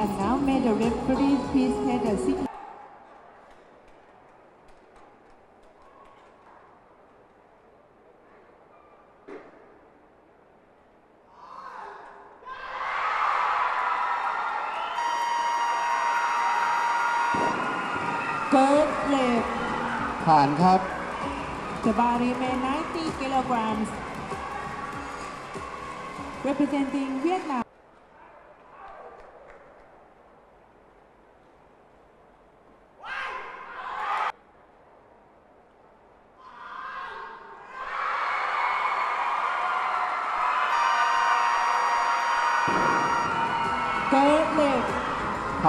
And now may the referees please take a seat. Third leg, ผ่านครับ the body may 90 kilograms. Representing Vietnam.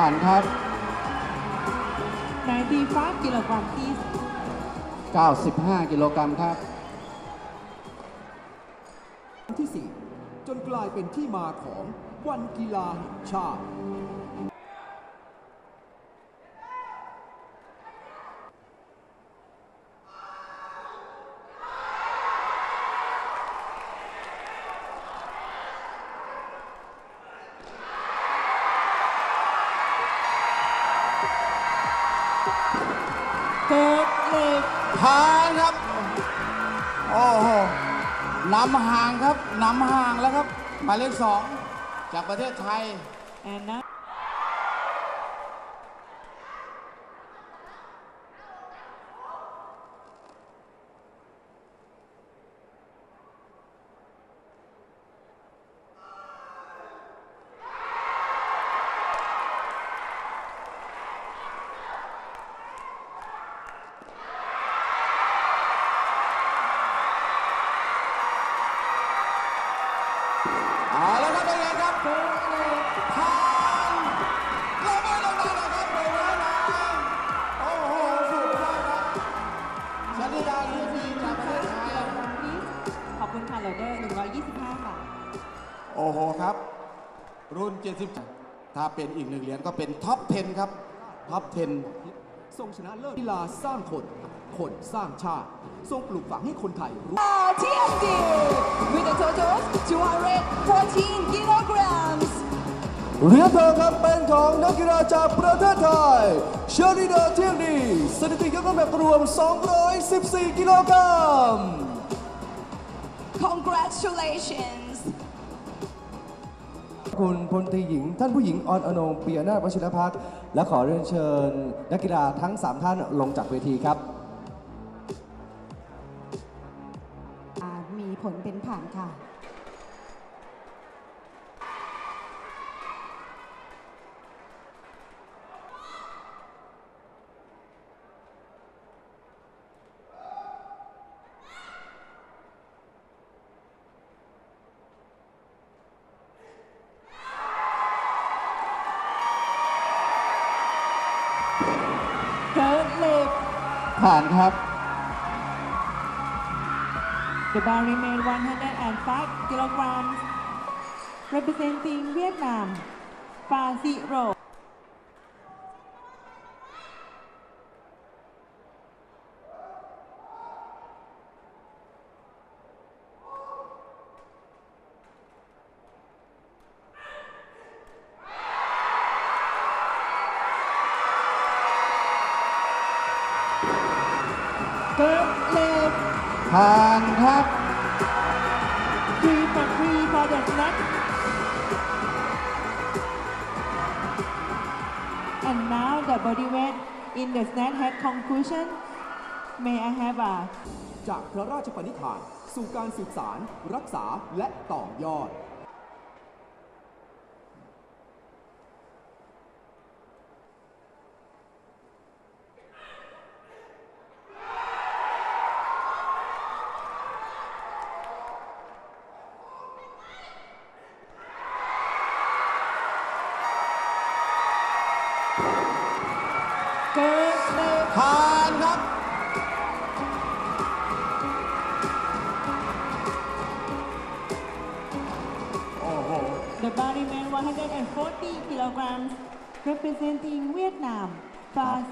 ผ่านครับ 95กิโลกรัม please 95 กิโลกรัมครับ ที่ 4 จนกลายเป็นที่มาของวันกีฬาแห่งชาติ เกิร์ดเล็กผ่ายครับ โอ้โหนำห่างครับนำห่างแล้วครับหมายเลขสองจากประเทศไทย and now เอา โอ้โหครับ รุ่น 70 ถ้าเป็นอีกหนึ่งเหรียญก็เป็นท็อป 10 ครับ ท็อป 10 ทรงชนะเลิศกีฬาสร้างคน คนสร้างชาติ ทรงปลูกฝังให้คนไทยรู้ TMD with a total of 214 kilograms. เหรียญทองครับเป็นของนักกีฬาจากประเทศไทย เชอริดาเทียงดี สถิติยกน้ำหนักรวม 214 กิโลกรัม Congratulations. คุณพลตรีหญิง ท่านผู้หญิงออนอนงปียนาถวชิรพัฒน์และขอเรียนเชิญ นักกีฬาทั้ง 3 ท่านลงจากเวทีครับ มีผลเป็นผ่านค่ะ เกิร์ดเล็ก ผ่านครับ The bar remain 105 kilograms. Representing Vietnam, Pha Sĩ Rồ. เกิร์ดเล็ก ผ่านครับ three for three for the snack. And now the body weight in the snack head conclusion. May I have a จากพระราชปณิธาน สู่การสืบสาร รักษาและต่อยอด 140 kilograms, representing Vietnam, Pha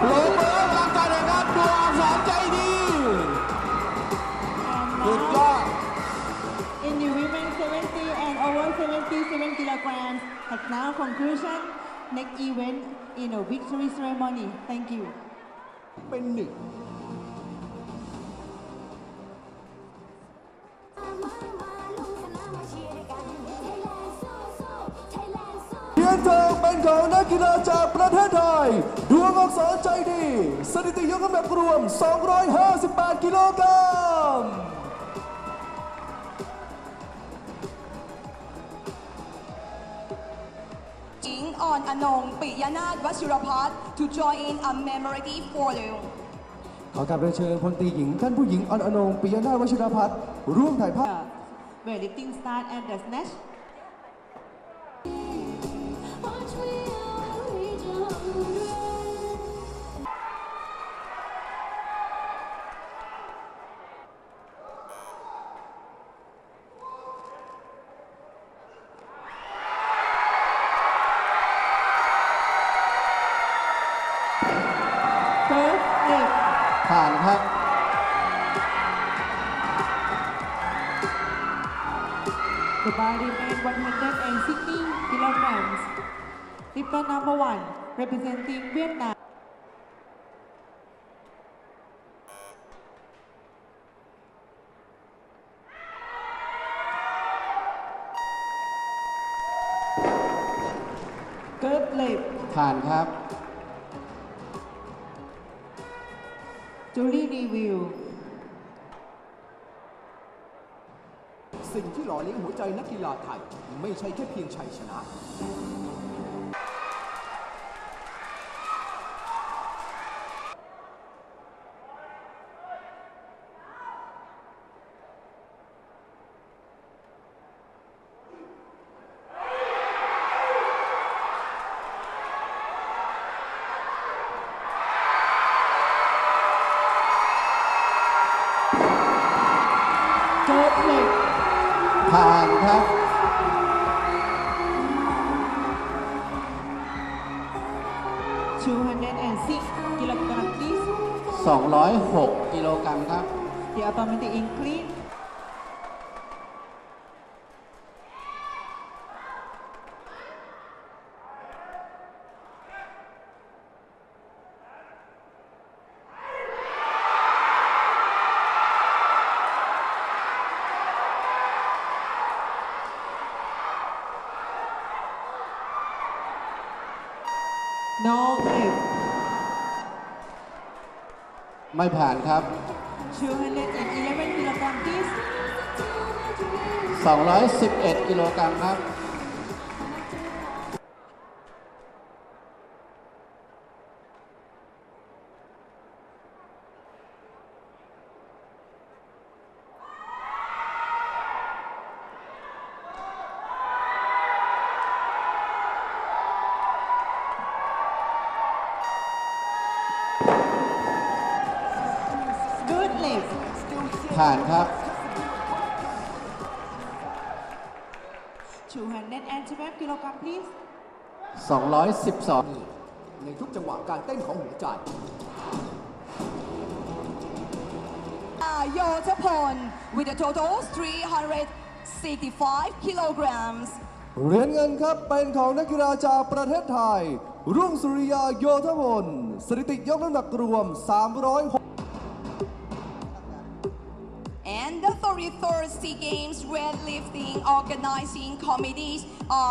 lấy in the women 70 and over seventy seven kilograms has now conclusion next event in a victory ceremony thank you ของนักกีฬาจากประเทศไทย ดวงอักษรใจดี สถิติยกน้ำหนักรวม 258 กิโลกรัมหญิงอ่อนอนงปิยนาถวชิรพัฒน์ to join in a commemorative photo ขอกราบเรียนเชิญพลตรีหญิง ท่านผู้หญิงออนอนงปิยนาถวชิรพัฒน์ร่วมถ่ายภาพ The weightlifting start at the snatch. Bar remain 160 kilograms. Slipper number one, representing Vietnam. Curve leg, ผ่านครับ Jury review. สิ่งที่หล่อเลี้ยงหัวใจนักกีฬาไทย ไม่ใช่แค่เพียงชัยชนะ ผ่านครับ206 kilograms, please. 206กิโลกรัมครับ The automatic increase. No lift. ไม่ผ่านครับ 211 kilograms, please. 211 กิโลกรัมครับ ผ่านครับ 212 kilogram please 212 ในทุกจังหวะการเต้นของหัวใจ Yotapon with a total of 365 kilograms เหรียญเงินครับเป็นของนักกีฬาจากประเทศไทย รุ่งสุริยาโยธพลสถิติยกน้ำหนักรวม 3 6 Thursday games, weightlifting, organizing committees, uh,